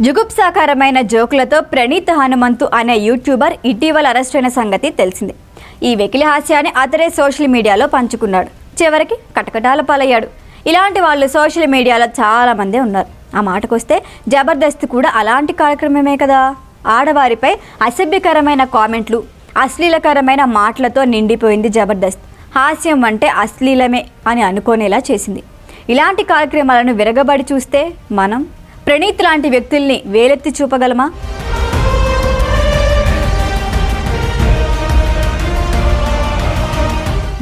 జుగుప్సాకారమైన జోకులతో ప్రణీత్ హనుమంతు అనే యూట్యూబర్ ఇటీవల అరెస్ట్ అయిన సంగతి తెలిసిందే. ఈ వెకిలి హాస్యాన్ని అతడే సోషల్ మీడియాలో పంచుకున్నాడు. చివరికి కటకటాల పాలయ్యాడు. ఇలాంటి వాళ్ళు సోషల్ మీడియాలో చాలామందే ఉన్నారు. ఆ మాటకొస్తే జబర్దస్త్ కూడా అలాంటి కార్యక్రమమే కదా? ఆడవారిపై అసభ్యకరమైన కామెంట్లు అశ్లీలకరమైన మాటలతో నిండిపోయింది జబర్దస్త్. హాస్యం అంటే అశ్లీలమే అని అనుకోనేలా చేసింది. ఇలాంటి కార్యక్రమాలను విరగబడి చూస్తే మనం ప్రణీత్ లాంటి వ్యక్తుల్ని వేలెత్తి చూపగలమా?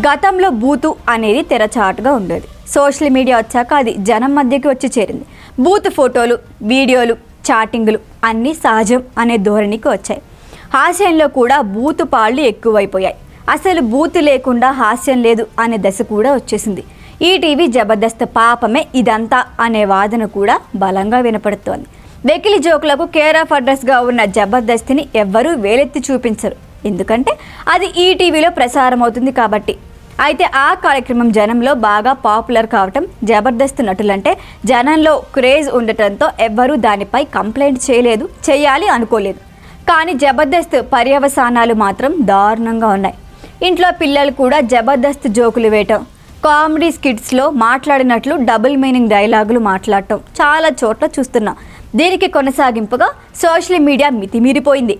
గతంలో బూతు అనేది తెరచాటుగా ఉండేది. సోషల్ మీడియా వచ్చాక అది జనం మధ్యకి వచ్చి చేరింది. బూత్ ఫోటోలు వీడియోలు చాటింగులు అన్నీ సహజం అనే ధోరణికి వచ్చాయి. హాస్యంలో కూడా బూతు పాళ్ళు ఎక్కువైపోయాయి. అసలు బూత్ లేకుండా హాస్యం లేదు అనే దశ కూడా వచ్చేసింది. ఈ టీవీ జబర్దస్త్ పాపమే ఇదంతా అనే వాదన కూడా బలంగా వినపడుతోంది. వెకిలి జోకులకు కేర్ ఆఫ్ అడ్రస్గా ఉన్న జబర్దస్త్ని ఎవ్వరూ వేలెత్తి చూపించరు. ఎందుకంటే అది ఈటీవీలో ప్రసారం అవుతుంది కాబట్టి. అయితే ఆ కార్యక్రమం జనంలో బాగా పాపులర్ కావటం జబర్దస్త్ నటులంటే జనంలో క్రేజ్ ఉండటంతో ఎవ్వరూ దానిపై కంప్లైంట్ చేయలేదు చేయాలి అనుకోలేదు. కానీ జబర్దస్త్ పర్యవసానాలు మాత్రం దారుణంగా ఉన్నాయి. ఇంట్లో పిల్లలు కూడా జబర్దస్త్ జోకులు వేయటం కామెడీ స్కిట్స్లో మాట్లాడినట్లు డబుల్ మీనింగ్ డైలాగులు మాట్లాడటం చాలా చోట్ల చూస్తున్నాం. దీనికి కొనసాగింపుగా సోషల్ మీడియా మితిమీరిపోయింది.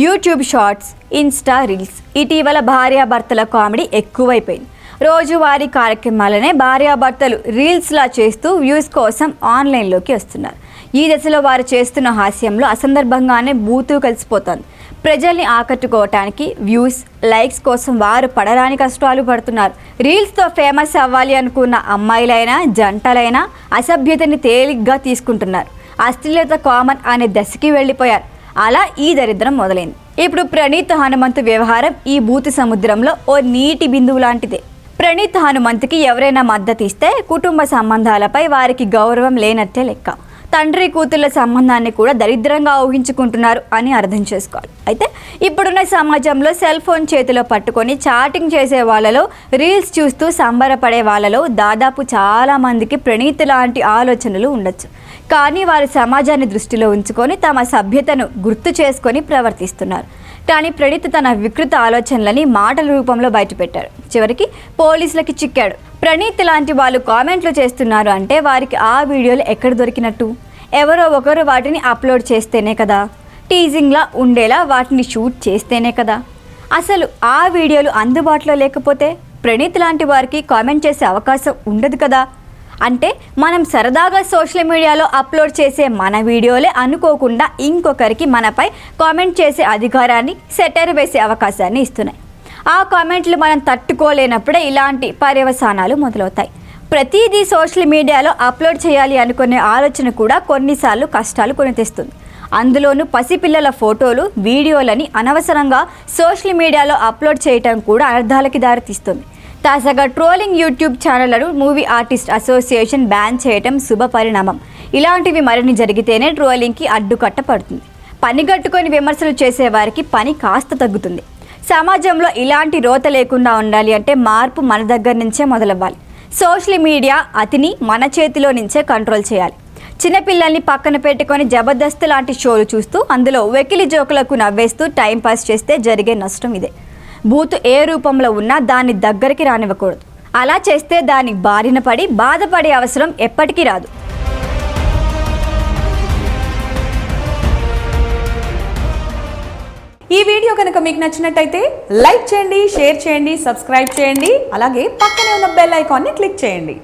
యూట్యూబ్ షార్ట్స్ ఇన్స్టా రీల్స్ ఇటీవల భార్యాభర్తల కామెడీ ఎక్కువైపోయింది. రోజువారీ కార్యక్రమాలనే భార్యాభర్తలు రీల్స్లా చేస్తూ వ్యూస్ కోసం ఆన్లైన్లోకి వస్తున్నారు. ఈ దశలో వారు చేస్తున్న హాస్యంలో అసందర్భంగానే బూతు కలిసిపోతుంది. ప్రజల్ని ఆకట్టుకోవటానికి వ్యూస్ లైక్స్ కోసం వారు పడరాని కష్టాలు పడుతున్నారు. రీల్స్తో ఫేమస్ అవ్వాలి అనుకున్న అమ్మాయిలైనా జంటలైనా అసభ్యతని తేలిగ్గా తీసుకుంటున్నారు. అశ్లీలత కామన్ అనే దశకి వెళ్ళిపోయారు. అలా ఈ దరిద్రం మొదలైంది. ఇప్పుడు ప్రణీత్ హనుమంతు వ్యవహారం ఈ భూతి సముద్రంలో ఓ నీటి బిందువు లాంటిదే. ప్రణీత్ హనుమంతుకి ఎవరైనా మద్దతు ఇస్తే కుటుంబ సంబంధాలపై వారికి గౌరవం లేనట్టే లెక్క. తండ్రి కూతుళ్ళ సంబంధాన్ని కూడా దరిద్రంగా ఊహించుకుంటున్నారు అని అర్థం చేసుకోవాలి. అయితే ఇప్పుడున్న సమాజంలో సెల్ ఫోన్ చేతిలో పట్టుకొని చాటింగ్ చేసే వాళ్ళలో రీల్స్ చూస్తూ సంబరపడే వాళ్ళలో దాదాపు చాలామందికి ప్రణీతి లాంటి ఆలోచనలు ఉండొచ్చు. కానీ వారు సమాజాన్ని దృష్టిలో ఉంచుకొని తమ సభ్యతను గుర్తు చేసుకొని ప్రవర్తిస్తున్నారు. కానీ ప్రణీత్ తన వికృత ఆలోచనలని మాటల రూపంలో బయటపెట్టాడు చివరికి పోలీసులకి చిక్కాడు. ప్రణీత్ లాంటి వాళ్ళు కామెంట్లు చేస్తున్నారు అంటే వారికి ఆ వీడియోలు ఎక్కడ దొరికినట్టు? ఎవరో ఒకరు వాటిని అప్లోడ్ చేస్తేనే కదా? టీజింగ్లా ఉండేలా వాటిని షూట్ చేస్తేనే కదా? అసలు ఆ వీడియోలు అందుబాటులో లేకపోతే ప్రణీత్ లాంటి వారికి కామెంట్ చేసే అవకాశం ఉండదు కదా? అంటే మనం సరదాగా సోషల్ మీడియాలో అప్లోడ్ చేసే మన వీడియోలే అనుకోకుండా ఇంకొకరికి మనపై కామెంట్ చేసే అధికారాన్ని సెటర్ వేసే అవకాశాన్ని ఇస్తున్నాయి. ఆ కామెంట్లు మనం తట్టుకోలేనప్పుడే ఇలాంటి పర్యవసానాలు మొదలవుతాయి. ప్రతిదీ సోషల్ మీడియాలో అప్లోడ్ చేయాలి అనుకునే ఆలోచన కూడా కొన్నిసార్లు కష్టాలు కొని తెస్తుంది అందులోనూ పసిపిల్లల ఫోటోలు వీడియోలని అనవసరంగా సోషల్ మీడియాలో అప్లోడ్ చేయటం కూడా అర్థాలకి దారితీస్తుంది. తాజాగా ట్రోలింగ్ యూట్యూబ్ ఛానళ్ళను మూవీ ఆర్టిస్ట్ అసోసియేషన్ బ్యాన్ చేయటం శుభ పరిణామం. ఇలాంటివి మరిన్ని జరిగితేనే ట్రోలింగ్కి అడ్డుకట్ట పడుతుంది. పని విమర్శలు చేసేవారికి పని కాస్త తగ్గుతుంది. సమాజంలో ఇలాంటి రోత లేకుండా ఉండాలి అంటే మార్పు మన దగ్గర నుంచే మొదలవ్వాలి. సోషల్ మీడియా అతిని మన చేతిలో నుంచే కంట్రోల్ చేయాలి. చిన్నపిల్లల్ని పక్కన పెట్టుకొని జబర్దస్త్ లాంటి షోలు చూస్తూ అందులో వెకిలి జోకులకు నవ్వేస్తూ టైంపాస్ చేస్తే జరిగే నష్టం ఇదే. బూత్ ఏ రూపంలో ఉన్నా దాన్ని దగ్గరికి రానివ్వకూడదు. అలా చేస్తే దాని బారిన పడి బాధపడే అవసరం ఎప్పటికీ రాదు. ఈ వీడియో కనుక మీకు నచ్చినట్టయితే లైక్ చేయండి షేర్ చేయండి సబ్స్క్రైబ్ చేయండి అలాగే పక్కనే ఉన్న బెల్ ఐకాన్ని క్లిక్ చేయండి.